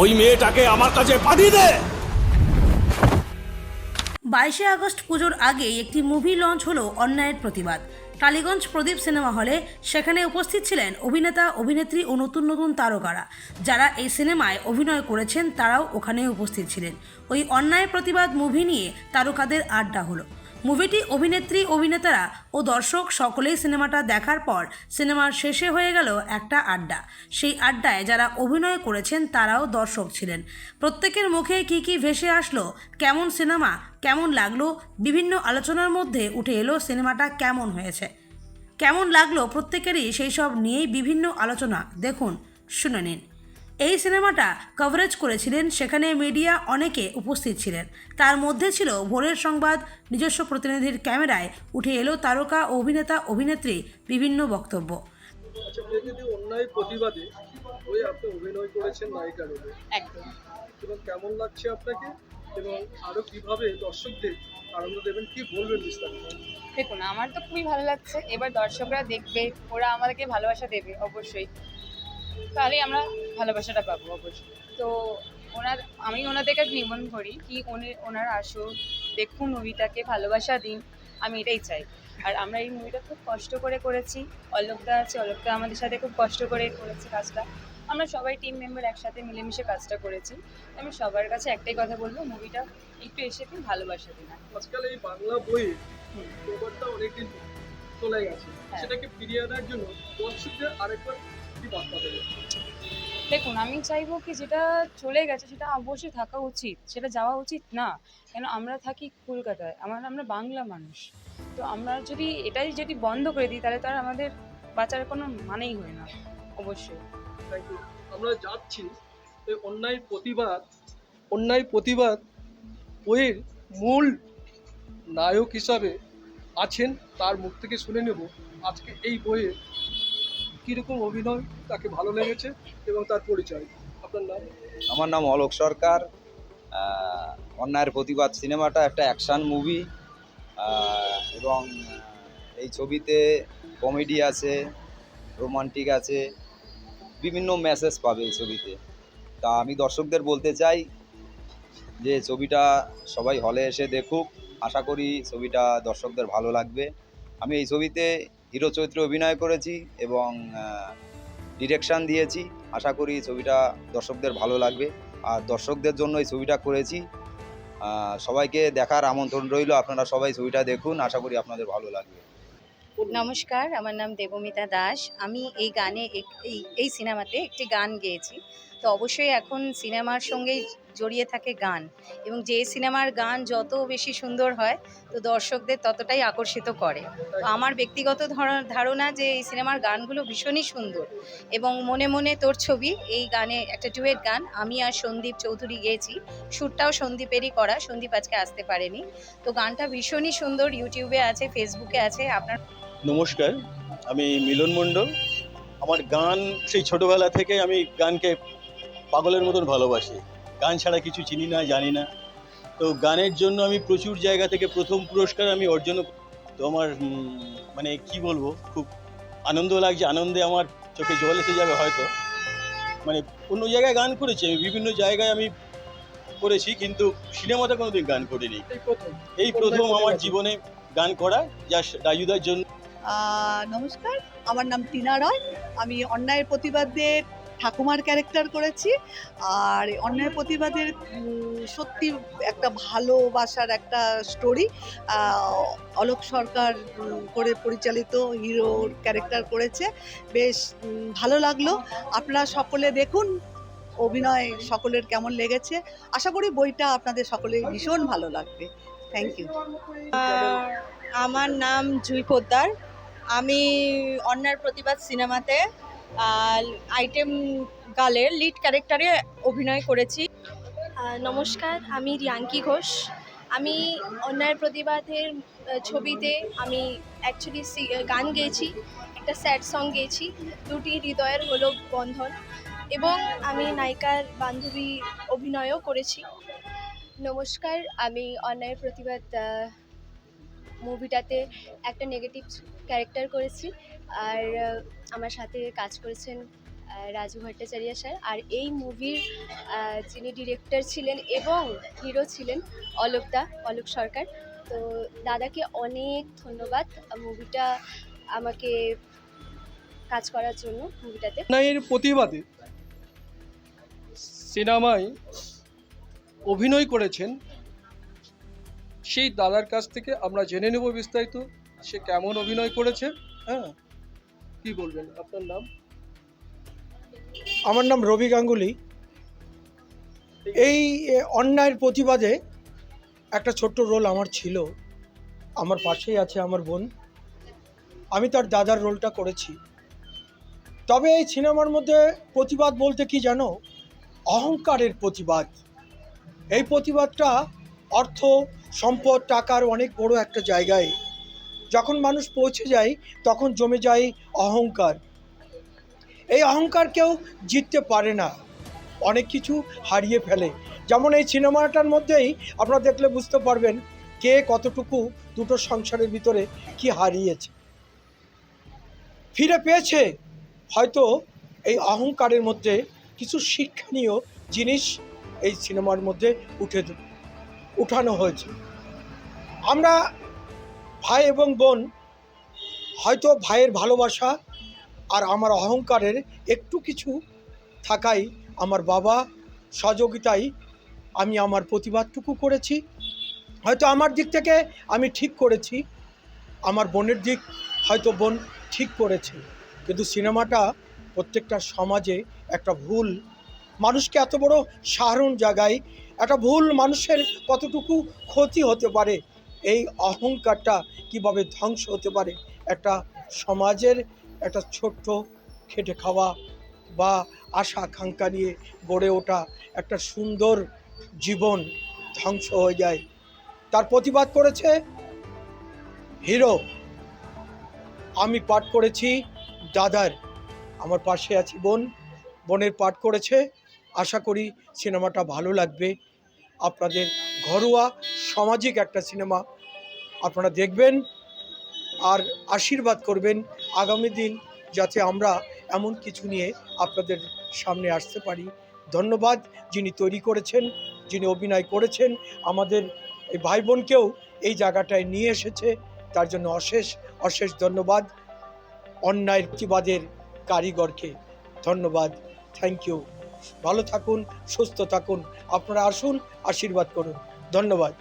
ওই মেয়েটাকে আমার কাছে পাঠিয়ে দে। বাইশে আগস্ট পুজোর আগেই একটি মুভি লঞ্চ হলো অন্যায়ের প্রতিবাদ। টালিগঞ্জ প্রদীপ সিনেমা হলে সেখানে উপস্থিত ছিলেন অভিনেতা, অভিনেত্রী ও নতুন নতুন তারকারা। যারা এই সিনেমায় অভিনয় করেছেন, তারাও ওখানে উপস্থিত ছিলেন। ওই অন্যায় প্রতিবাদ মুভি নিয়ে তারকাদের আড্ডা হলো। মুভিটি অভিনেত্রী, অভিনেতারা ও দর্শক সকলেই সিনেমাটা দেখার পর সিনেমার শেষে হয়ে গেল একটা আড্ডা। সেই আড্ডায় যারা অভিনয় করেছেন তারাও দর্শক ছিলেন। প্রত্যেকের মুখে কি কি ভেসে আসলো, কেমন সিনেমা, কেমন লাগল, বিভিন্ন আলোচনার মধ্যে উঠে এলো সিনেমাটা কেমন হয়েছে। কেমন লাগল প্রত্যেকেরই সেই সব নিয়েই বিভিন্ন আলোচনা। দেখুন, শুনে নিন। এই সিনেমাটা কভারেজ করেছিলেন সেখানে মিডিয়া অনেকে উপস্থিত ছিলেন। তার মধ্যে ছিল ভোরের সংবাদ নিজস্ব প্রতিনিধির ক্যামেরায় উঠে এলো তারকা ও অভিনেতা অভিনেত্রী বিভিন্ন বক্তব্য। আচ্ছা অন্যায় প্রতিবাদে ওই আপনি অভিনয় করেছেন নায়িকা রূপে একদম। এবং কেমন লাগছে আপনাকে? এবং আরও কীভাবে দর্শকদের আনন্দ দেবেন কি বলবেন বিস্তারিত? দেখুন আমার তো খুবই ভালো লাগছে। এবার দর্শকরা দেখবে ওরা আমাদেরকে ভালোবাসা দেবে অবশ্যই। তাহলেই আমরা ভালোবাসাটা পাবো অবশ্যই। তো ওনার আমি ওনাদের কাছে নিবন্ধন করি কি উনি ওনার আসুন দেখুন মুভিটাকে ভালোবাসা দিন। আমি এটাই চাই। আর আমরা এই মুভিটা খুব কষ্ট করে করেছি। অলোকদা আছে অলোকদা আমাদের সাথে খুব কষ্ট করে করেছে কাজটা। আমরা সবাই টিম মেম্বার একসাথে মিলেমিশে কাজটা করেছি। আমি সবার কাছে একটাই কথা বলব মুভিটা একটু এসে দিন ভালোবাসা দিন। আজকাল এই বাংলা ব্যাপারটা অনেকদিন চলে গেছে। হ্যাঁ। সেটাকে ফিরিয়ে আনার জন্য দর্শকদের আরেকবার দেখুন আমি চাইব কি যেটা চলে গেছে সেটা অবশ্যই থাকা উচিত সেটা যাওয়া উচিত না। কেন আমরা থাকি কলকাতায় আমার আমরা বাংলা মানুষ। তো আমরা যদি এটাই যদি বন্ধ করে দিই তাহলে তার আমাদের বাঁচার কোনো মানেই হয় না অবশ্যই। আমরা যাচ্ছি এই অন্যায় প্রতিবাদ অন্যায় প্রতিবাদ বইয়ের মূল নায়ক হিসাবে আছেন তার মুখ থেকে শুনে নেব। আজকে এই বইয়ে কীরকম অভিনয় তাকে ভালো লেগেছে এবং তার পরিচয়? আপনার নাম? আমার নাম অলোক সরকার। অন্যায়ের প্রতিবাদ সিনেমাটা একটা অ্যাকশান মুভি। এবং এই ছবিতে কমেডি আছে, রোমান্টিক আছে, বিভিন্ন মেসেজ পাবে এই ছবিতে। তা আমি দর্শকদের বলতে চাই যে ছবিটা সবাই হলে এসে দেখুক। আশা করি ছবিটা দর্শকদের ভালো লাগবে। আমি এই ছবিতে হিরো চরিত্রে অভিনয় করেছি এবং ডিরেকশান দিয়েছি। আশা করি ছবিটা দর্শকদের ভালো লাগবে। আর দর্শকদের জন্য এই ছবিটা করেছি। সবাইকে দেখার আমন্ত্রণ রইল। আপনারা সবাই ছবিটা দেখুন। আশা করি আপনাদের ভালো লাগবে। নমস্কার। আমার নাম দেবমিতা দাস। আমি এই গানে এই এই সিনেমাতে একটি গান গেয়েছি। তো অবশ্যই এখন সিনেমার সঙ্গেই জড়িয়ে থাকে গান। এবং যে সিনেমার গান যত বেশি সুন্দর হয়, তো দর্শকদের ততটাই আকর্ষিত করে। তো আমার ব্যক্তিগত ধর- ধারণা যে এই সিনেমার গানগুলো ভীষণই সুন্দর। এবং মনে মনে তোর ছবি, এই গানে একটা ডুয়েট গান, আমি আর সন্দীপ চৌধুরী গেয়েছি। শ্যুটটাও সন্দীপেরই করা, সন্দীপ আজকে আসতে পারেনি। তো গানটা ভীষণই সুন্দর, ইউটিউবে আছে, ফেসবুকে আছে, আপনার নমস্কার, আমি মিলন মণ্ডল। আমার গান, সেই ছোটবেলা থেকে আমি গানকে পাগলের মতন ভালোবাসি। গান ছাড়া কিছু চিনি না জানি না। তো গানের জন্য আমি প্রচুর জায়গা থেকে প্রথম পুরস্কার আমি অর্জন তো আমার মানে কি বলব খুব আনন্দ লাগছে আনন্দে আমার চোখে জল এসে যাবে হয়তো। মানে অন্য জায়গায় গান করেছি আমি বিভিন্ন জায়গায় আমি করেছি কিন্তু সিনেমাতে কোনোদিন গান করিনি। এই প্রথম? আমার জীবনে গান করা যা রাজুদার জন্য। নমস্কার আমার নাম টিনা রয়। আমি অন্যায়ের প্রতিবাদের ঠাকুমার ক্যারেক্টার করেছি। আর এই অন্যায়ের প্রতিবাদের সত্যি একটা ভালোবাসার একটা স্টোরি অলোক সরকার করে পরিচালিত হিরোর ক্যারেক্টার করেছে। বেশ ভালো লাগল। আপনারা সকলে দেখুন, অভিনয় সকলের কেমন লেগেছে। আশা করি বইটা আপনাদের সকলে ভীষণ ভালো লাগবে। থ্যাংক ইউ আমার নাম জুই পোদ্দার। আমি অন্যার প্রতিবাদ সিনেমাতে আইটেম গার্লের লিড ক্যারেক্টারে অভিনয় করেছি। নমস্কার, আমি রিয়াঙ্কি ঘোষ। আমি অন্যায় প্রতিবাদের ছবিতে আমি অ্যাকচুয়ালি গান গেয়েছি, একটা স্যাড সং গেয়েছি। দুটি হৃদয়ের হলো বন্ধন এবং আমি নায়িকার বান্ধবী অভিনয়ও করেছি। নমস্কার, আমি অন্যায় প্রতিবাদ মুভিটাতে একটা নেগেটিভ ক্যারেক্টার করেছি। আর আমার সাথে কাজ করেছেন রাজু ভট্টাচার্য স্যার। আর এই মুভির যিনি ডিরেক্টর ছিলেন এবং হিরো ছিলেন অলোক দা, অলোক সরকার। তো দাদাকে অনেক ধন্যবাদ মুভিটা আমাকে কাজ করার জন্য মুভিটাতে। অন্যায়ের প্রতিবাদে সিনেমায় অভিনয় করেছেন সেই দাদার কাছ থেকে আমরা জেনে নেব বিস্তারিত সে কেমন অভিনয় করেছে হ্যাঁ? কি বলবেন? আপনার নাম? আমার নাম রবি গাঙ্গুলি। এই অন্যায়ের প্রতিবাদে একটা ছোট্ট রোল আমার ছিল। আমার পাশেই আছে আমার বোন। আমি তার দাদার রোলটা করেছি। তবে এই সিনেমার মধ্যে প্রতিবাদ বলতে কি জানো? অহংকারের প্রতিবাদ। এই প্রতিবাদটা অর্থ, সম্পদ, টাকার অনেক বড় একটা জায়গায়। যখন মানুষ পৌঁছে যায়, তখন জমে যায় অহংকার। এই অহংকার কেউ জিততে পারে না। অনেক কিছু হারিয়ে ফেলে। যেমন এই সিনেমাটার মধ্যেই আপনারা দেখলে বুঝতে পারবেন কে কতটুকু দুটো সংসারের ভিতরে কি হারিয়েছে। ফিরে পেয়েছে। হয়তো এই অহংকারের মধ্যে কিছু শিক্ষণীয় জিনিস এই সিনেমার মধ্যে উঠে উঠানো হয়েছে। আমরা ভাই এবং বোন হয়তো ভাইয়ের ভালোবাসা আর আমার অহংকারের একটু কিছু থাকাই আমার বাবা সহযোগিতায় আমি আমার প্রতিবাদটুকু করেছি। হয়তো আমার দিক থেকে আমি ঠিক করেছি, আমার বোনের দিক হয়তো বোন ঠিক করেছে। কিন্তু সিনেমাটা প্রত্যেকটা সমাজে একটা ভুল। মানুষকে এত বড় সাধারণ জায়গায় একটা ভুল মানুষের কতটুকু ক্ষতি হতে পারে, এই অহংকারটা কীভাবে ধ্বংস হতে পারে, একটা সমাজের একটা ছোট্ট খেটে খাওয়া বা আশা আকাঙ্ক্ষা নিয়ে গড়ে ওঠা একটা সুন্দর জীবন ধ্বংস হয়ে যায়। তার প্রতিবাদ করেছে হিরো। আমি পাঠ করেছি দাদার। আমার পাশে আছি বোন। বোনের পাঠ করেছে আশা করি সিনেমাটা ভালো লাগবে। আপনাদের ঘরোয়া সামাজিক একটা সিনেমা আপনারা দেখবেন আর আশীর্বাদ করবেন আগামী দিন যাতে আমরা এমন কিছু নিয়ে আপনাদের সামনে আসতে পারি। ধন্যবাদ যিনি তৈরি করেছেন, যিনি অভিনয় করেছেন, আমাদের এই ভাই বোনকেও এই জায়গাটায় নিয়ে এসেছে। তার জন্য অশেষ অশেষ ধন্যবাদ। অন্যায়ের প্রতিবাদের কারিগরকে ধন্যবাদ। Thank you. ভালো থাকুন সুস্থ থাকুন। আপনারা আসুন আশীর্বাদ করুন। ধন্যবাদ।